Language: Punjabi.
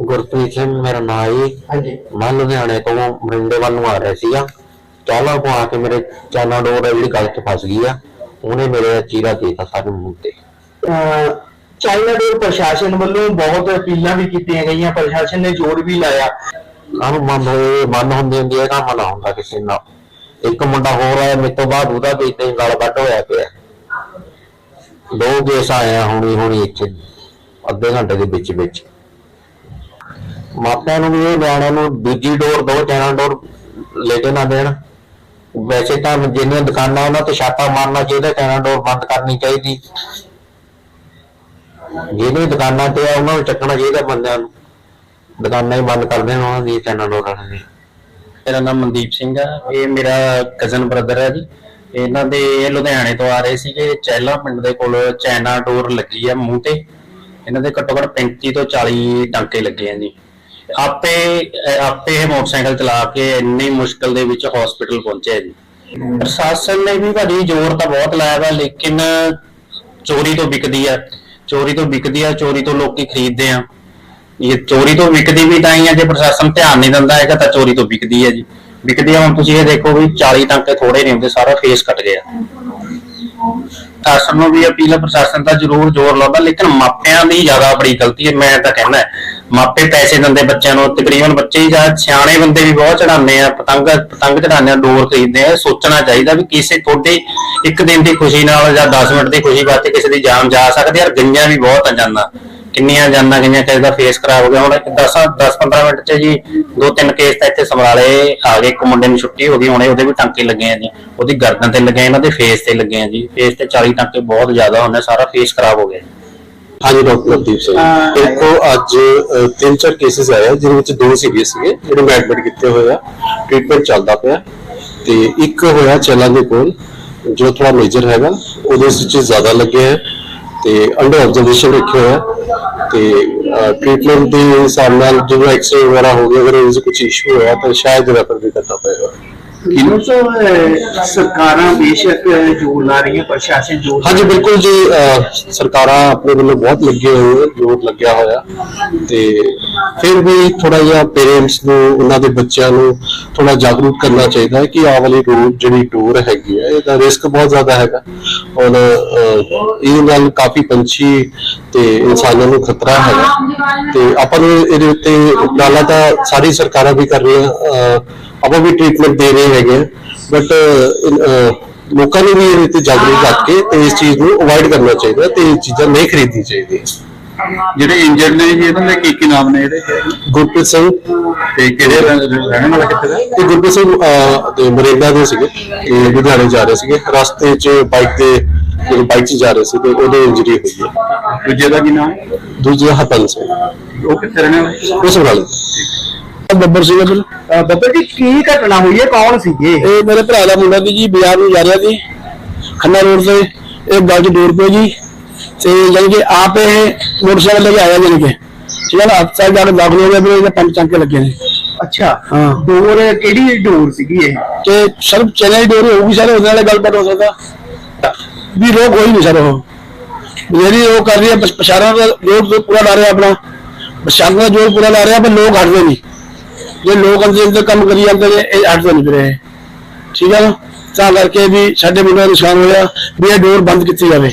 ਗੁਰਪ੍ਰੀਤ ਸਿੰਘ ਮੇਰਾ ਨਾਮ ਹੈ। ਹਾਂਜੀ। ਮੈਂ ਲੁਧਿਆਣੇ ਤੋਂ ਮਰਿੰਡੇ ਵੱਲ ਨੂੰ ਆ ਰਿਹਾ ਸੀਗਾ। ਚਾਲਾ ਕੋ ਆ ਕੇ ਮੇਰੇ ਚਾਨਾ ਡੋਰ ਹੈ ਜਿਹੜੀ ਗਲ 'ਚ ਫਸ ਗਈ ਆ ਉਹਨੇ ਮੇਰੇ ਚੀਰਾ ਦੇਤਾ ਸਾਰੇ ਮੂੰਹ ਤੇ। ਚਾਈਨਾ ਡੋਰ ਪ੍ਰਸ਼ਾਸਨ ਵੱਲੋਂ ਬਹੁਤ ਅਪੀਲਾਂ ਵੀ ਕੀਤੀਆਂ ਗਈਆਂ। ਪ੍ਰਸ਼ਾਸਨ ਨੇ ਜ਼ੋਰ ਵੀ ਲਾਇਆ। ਕਾਹਨੂੰ ਮਨ ਹੋਏ ਮਨ ਹੁੰਦੀ ਹੁੰਦੀ ਹੈ ਕੰਮ ਨਾ ਹੁੰਦਾ ਕਿਸੇ ਨਾਲ। ਇੱਕ ਮੁੰਡਾ ਹੋਰ ਆਇਆ ਮੇਰੇ ਤੋਂ ਬਾਅਦ ਉਹਦਾ ਵੀ ਇਦਾਂ ਹੀ ਗਲ ਵੱਢ ਹੋਇਆ ਪਿਆ। ਦੋ ਕੇਸ ਆਏ ਆ ਹੁਣੀ ਹੁਣੀ ਇੱਥੇ ਅੱਧੇ ਘੰਟੇ ਦੇ ਵਿੱਚ ਵਿੱਚ ਮਾਪਿਆਂ ਨੂੰ ਵੀ ਇਹ ਨਿਆਣਿਆਂ ਨੂੰ ਦੂਜੀ ਡੋਰ ਦੋ ਚੈਨਲ ਡੋਰ ਲੈ ਕੇ ਨਾ ਦੇਣ। ਵੈਸੇ ਤਾਂ ਜਿੰਨੀਆਂ ਦੁਕਾਨਾਂ ਉਹਨਾਂ ਤੇ ਛਾਪਾ ਮਾਰਨਾ ਚਾਹੀਦਾ, ਚੈਨਲ ਡੋਰ ਬੰਦ ਕਰਨੀ ਚਾਹੀਦੀ। ਜਿਹਨੇ ਦੁਕਾਨਾਂ ਤੇ ਆ, ਉਹਨਾਂ ਨੂੰ ਚੱਕਣਾ ਚਾਹੀਦਾ ਬੰਦਿਆਂ ਨੂੰ। ਦੁਕਾਨਾਂ ਹੀ ਬੰਦ ਕਰ ਦੇਣ ਉਹਨਾਂ ਦੀ, ਚੈਨਲ ਡੋਰ ਵਾਲਿਆਂ ਮੇਰਾ ਨਾਮ ਮਨਦੀਪ ਸਿੰਘ ਆ, ਇਹ ਮੇਰਾ ਕਜ਼ਨ ਬ੍ਰਦਰ ਹੈ ਜੀ। ਇਹਨਾਂ ਦੇ ਲੁਧਿਆਣੇ ਤੋਂ ਆ ਰਹੇ ਸੀਗੇ ਚੈਲਾ ਪਿੰਡ ਦੇ ਕੋਲ ਚੈਨਾ ਡੋਰ ਲੱਗੀ ਆ ਮੂੰਹ ਤੇ। ਇਹਨਾਂ ਦੇ ਘੱਟੋ ਘੱਟ 35 ਤੋਂ 40 ਡਾਂਕੇ ਲੱਗੇ ਆ ਜੀ। ਆਪੇ ਆਪੇ ਇਹ ਮੋਟਰਸਾਈਕਲ ਚਲਾ ਕੇ ਇੰਨੀ ਮੁਸ਼ਕਲ ਦੇ ਵਿੱਚ ਹਸਪੀਟਲ ਪਹੁੰਚੇ ਜੀ। ਪ੍ਰਸ਼ਾਸਨ ਨੇ ਵੀ ਭਾਜੀ ਜ਼ੋਰ ਤਾਂ ਬਹੁਤ ਲਾਇਆ ਵਾ, ਲੇਕਿਨ ਚੋਰੀ ਤੋਂ ਵਿਕਦੀ ਆ। ਚੋਰੀ ਤੋਂ ਵਿਕਦੀ ਆ, ਚੋਰੀ ਤੋਂ ਲੋਕੀ ਖਰੀਦਦੇ ਆ। ਇਹ ਚੋਰੀ ਤੋਂ ਵਿਕਦੀ ਵੀ ਤਾਂ ਹੀ ਹੈ ਜੇ ਪ੍ਰਸ਼ਾਸਨ ਧਿਆਨ ਨਹੀਂ ਦਿੰਦਾ ਹੈਗਾ ਤਾਂ ਚੋਰੀ ਤੋਂ ਵਿਕਦੀ ਹੈ ਜੀ। ਵਿਕਦੀ ਆ, ਹੁਣ ਤੁਸੀਂ ਇਹ ਦੇਖੋ ਵੀ 40 ਟਾਂਕੇ ਥੋੜੇ ਨਹੀਂ ਹੁੰਦੇ ਸਾਰਾ ਫੇਸ ਕੱਟ ਗਿਆ। ਪ੍ਰਸ਼ਾਸਨ ਨੂੰ ਵੀ ਅਪੀਲ ਹੈ ਪ੍ਰਸ਼ਾਸਨ ਤਾਂ ਜ਼ਰੂਰ ਜ਼ੋਰ ਲਾਉਂਦਾ, ਲੇਕਿਨ ਮਾਪਿਆਂ ਦੀ ਜ਼ਿਆਦਾ ਬੜੀ ਗਲਤੀ ਹੈ, ਮੈਂ ਤਾਂ ਕਹਿੰਦਾ। ਮਾਪੇ ਪੈਸੇ ਦਿੰਦੇ ਬੱਚਿਆਂ ਨੂੰ, ਤਕਰੀਬਨ ਬੱਚੇ ਜਾਂ ਸਿਆਣੇ ਬੰਦੇ ਵੀ ਬਹੁਤ ਚੜਾਉਂਦੇ ਆ, ਪਤੰਗ ਪਤੰਗ ਚੜਾਉਂਦੇ ਆ, ਡੋਰ ਖਰੀਦਦੇ ਆ, ਸੋਚਣਾ ਚਾਹੀਦਾ ਵੀ ਕਿਸੇ ਤੁਹਾਡੇ ਇੱਕ ਦਿਨ ਦੀ ਖੁਸ਼ੀ ਨਾਲ ਜਾਂ 10 ਮਿੰਟ ਦੀ ਖੁਸ਼ੀ ਵਾਸਤੇ ਕਿਸੇ ਦੀ ਜਾਨ ਜਾ ਸਕਦੀ ਯਾਰ ਗਈਆਂ ਵੀ ਬਹੁਤ ਆ ਜਾਨਾਂ। ਕਿੰਨੀਆਂ ਜਾਨਾਂ ਗਈਆਂ ਕਿਸੇ ਦਾ ਫੇਸ ਖਰਾਬ ਹੋ ਗਿਆ। ਹੁਣ 10 10 15 ਮਿੰਟ ਚ ਜੀ ਦੋ ਤਿੰਨ ਕੇਸ ਤਾਂ ਇੱਥੇ ਸਮਰਾਲੇ ਆ ਗਏ। ਇੱਕ ਮੁੰਡੇ ਨੂੰ ਛੁੱਟੀ ਹੋ ਗਈ, ਹੁਣੇ ਉਹਦੇ ਵੀ ਟਾਂਕੇ ਲੱਗੇ ਆ ਜੀ। ਉਹਦੀ ਗਰਦਨ ਤੇ ਲੱਗੇ, ਇਹਨਾਂ ਦੇ ਫੇਸ ਤੇ ਲੱਗੇ ਆ ਜੀ। ਫੇਸ ਤੇ 40 ਟਾਂਕੇ ਬਹੁਤ ਜ਼ਿਆਦਾ ਹੁੰਦੇ ਸਾਰਾ ਫੇਸ ਖਰਾਬ ਹੋ ਗਿਆ। ਹਾਂਜੀ ਡਾਕਟਰ ਨਵਦੀਪ ਸਿੰਘ। ਦੇਖੋ ਅੱਜ ਅ, ਤਿੰਨ ਚਾਰ ਕੇਸਿਸ ਆਏ ਆ, ਜਿਹਦੇ ਵਿੱਚ ਦੋ ਸੀਰੀਅਸ ਸੀਗੇ ਜਿਹੜੇ ਮੈਂ ਐਡਮਿਟ ਕੀਤੇ ਹੋਏ ਆ। ਟ੍ਰੀਟਮੈਂਟ ਚੱਲਦਾ ਪਿਆ। ਤੇ ਇੱਕ ਹੋਇਆ ਚੈਲਾ ਦੇ ਕੋਲ ਜੋ ਥੋੜਾ ਮੇਜਰ ਹੈਗਾ ਉਹਦੇ ਵਿੱਚ ਜ਼ਿਆਦਾ ਲੱਗੇ ਹੈ ਤੇ ਅੰਡਰ ਆਬਜ਼ਰਵੇਸ਼ਨ ਰੱਖਿਆ ਹੋਇਆ। ਤੇ ਟ੍ਰੀਟਮੈਂਟ ਦੇ ਹਿਸਾਬ ਨਾਲ ਜਦੋਂ ਐਕਸਰੇ ਵਗੈਰਾ ਹੋ ਗਿਆ ਅਗਰ 'ਚ ਕੁਝ ਇਸ਼ੂ ਹੋਇਆ ਤਾਂ ਸ਼ਾਇਦ ਰੈਫਰ ਵੀ ਕਰਨਾ ਪਏਗਾ। ਕਿਨੂੰ ਤੋਂ ਸਰਕਾਰਾਂ ਬੇਸ਼ੱਕ ਜ਼ੋਰ ਲਾ ਰਹੀਆਂ ਪ੍ਰਸ਼ਾਸਨ ਜ਼ੋਰ ਹਾਂਜੀ ਬਿਲਕੁਲ ਜੀ ਸਰਕਾਰਾਂ ਆਪਣੇ ਵੱਲੋਂ ਬਹੁਤ ਲੱਗੇ ਹੋਏ ਜੋਰ ਲੱਗਿਆ ਹੋਇਆ। ਤੇ ਫਿਰ ਵੀ ਥੋੜਾ ਜਿਹਾ ਪੇਰੈਂਟਸ ਨੂੰ ਉਹਨਾਂ ਦੇ ਬੱਚਿਆਂ ਨੂੰ ਥੋੜਾ ਜਾਗਰੂਕ ਕਰਨਾ ਚਾਹੀਦਾ ਹੈ ਕਿ ਆਹ ਵਾਲੀ ਰੂਟ ਜਿਹੜੀ ਟੂਰ ਹੈਗੀ ਹੈ ਇਹਦਾ ਰਿਸਕ ਬਹੁਤ ਜ਼ਿਆਦਾ ਹੈਗਾ। ਔਰ ਇਹ ਨਾਲ ਕਾਫੀ ਪੰਛੀ ਤੇ ਇਨਸਾਨਾਂ ਨੂੰ ਖਤਰਾ ਹੈਗਾ ਤੇ ਆਪਾਂ ਨੂੰ ਇਹਦੇ ਉੱਤੇ ਉਪਰਾਲਾ ਤਾਂ ਸਾਰੀ ਸਰਕਾਰਾਂ ਵੀ ਕਰ ਰਹੀਆਂ ਆਪਾਂ ਵੀ ਟ੍ਰੀਟਮੈਂਟ ਦੇ ਰਹੇ ਹੈਗੇ ਬਟ ਲੋਕਾਂ ਨੂੰ ਵੀ ਇਹਦੇ ਤੇ ਜਾਗਰੂਕ ਰੱਖ ਕੇ ਤੇ ਇਸ ਚੀਜ਼ ਨੂੰ ਅਵੋਇਡ ਕਰਨਾ ਚਾਹੀਦਾ ਤੇ ਇਹ ਚੀਜ਼ਾਂ ਨਹੀਂ ਖਰੀਦਣੀ ਚਾਹੀਦੀਆਂ। ਜਿਹੜੇ ਇੰਜਰਡ ਨੇ ਜੀ ਇਹਨਾਂ ਦੇ ਕੀ ਕੀ ਨਾਮ ਨੇ ਇਹਦੇ? ਗੁਰਪ੍ਰੀਤ ਸਿੰਘ। ਤੇ ਕਿਹੜੇ ਰਹਿਣ ਵਾਲਾ ਕਿੱਥੇ ਦਾ? ਤੇ ਗੁਰਪ੍ਰੀਤ ਸਿੰਘ ਅਹ, ਤੇ ਮਰੇਂਡਾ ਦੇ ਸੀਗੇ। ਤੇ ਲੁਧਿਆਣੇ ਜਾ ਰਹੇ ਸੀਗੇ। ਰਸਤੇ 'ਚ ਬਾਈਕ ਤੇ ਜਦੋਂ ਬਾਈਕ 'ਚ ਜਾ ਰਹੇ ਸੀ ਤੇ ਉਹਦੇ ਇੰਜਰੀ ਹੋਈ ਹੈ। ਦੂਜੇ ਦਾ ਕੀ ਨਾਮ? ਹੈ? ਦੂਜਾ ਹਰਪੰਨ ਸਿੰਘ। ਉਹ ਕਿੱਥੇ ਰਹਿਣ ਵਾਲਾ? ਉਸ ਵਾਲੇ ਬੱਬਰ ਸੀਗਾ ਫਿਰ ਬੱਬਰ ਜੀ ਕੀ ਘਟਨਾ ਹੋਈ ਹੈ? ਕੌਣ ਸੀਗੇ? ਇਹ ਮੇਰੇ ਭਰਾ ਦਾ ਮੁੰਡਾ ਸੀ ਜੀ ਬਾਜ਼ਾਰ ਨੂੰ ਜਾ ਰਿਹਾ ਸੀ। ਖੰਨਾ ਰੋਡ ਤੇ। ਇਹ ਗੱਲ 'ਚ ਦੂਰ ਪਏ ਜੀ। ਕਿ ਆਪ ਇਹ ਮੋਟਰਸਾਈਕਲ ਲੈ ਕੇ ਆਇਆ ਜਾਣੀ ਕਿ। ਠੀਕ ਹੈ ਨਾ? ਹਸਪਤਾਲ ਜਾ ਕੇ ਦਾਖਲ ਹੋ ਗਿਆ ਫਿਰ ਇਹਦੇ ਪੰਜ ਟਾਂਕੇ ਲੱਗੇ ਨੇ। ਅੱਛਾ। ਹਾਂ। ਡੋਰ ਕਿਹੜੀ ਡੋਰ ਸੀਗੀ ਇਹ? ਤੇ ਸਰ ਚੈਨਲ ਡੋਰ ਹੋਊਗੀ ਸਰ ਉਹਦੇ ਨਾਲ ਗੱਲਬਾਤ ਹੋ ਸਕਦਾ। ਵੀ ਰੋਗ ਹੋਈ ਨਹੀਂ ਸਰ ਉਹ। ਜਿਹੜੀ ਉਹ ਕਰ ਰਹੀ ਹੈ ਪ੍ਰਸ਼ਾਸਨ ਦਾ ਤੋਂ ਪੂਰਾ ਲਾ ਰਿਹਾ ਆਪਣਾ। ਪ੍ਰਸ਼ਾਸਨ ਦਾ ਜੋਰ ਪੂਰਾ ਲਾ ਰਿਹਾ ਪਰ ਲੋਕ ਹਟਦੇ ਨਹੀਂ। ਜੇ ਲੋਕ ਅੰਦਰ ਅੰਦਰ ਕੰਮ ਕਰੀ ਜਾਂਦੇ ਨੇ ਇਹ ਹਟਦੇ ਨਹੀਂ ਇਹ ਠੀਕ ਹੈ ਨਾ? ਤਾਂ ਕਰਕੇ ਵੀ ਸਾਡੇ ਮੁੰਡੇ ਦਾ ਨੁਕਸਾਨ ਹੋਇਆ ਵੀ ਇਹ ਡੋਰ ਬੰਦ ਕੀਤੀ ਜਾਵੇ।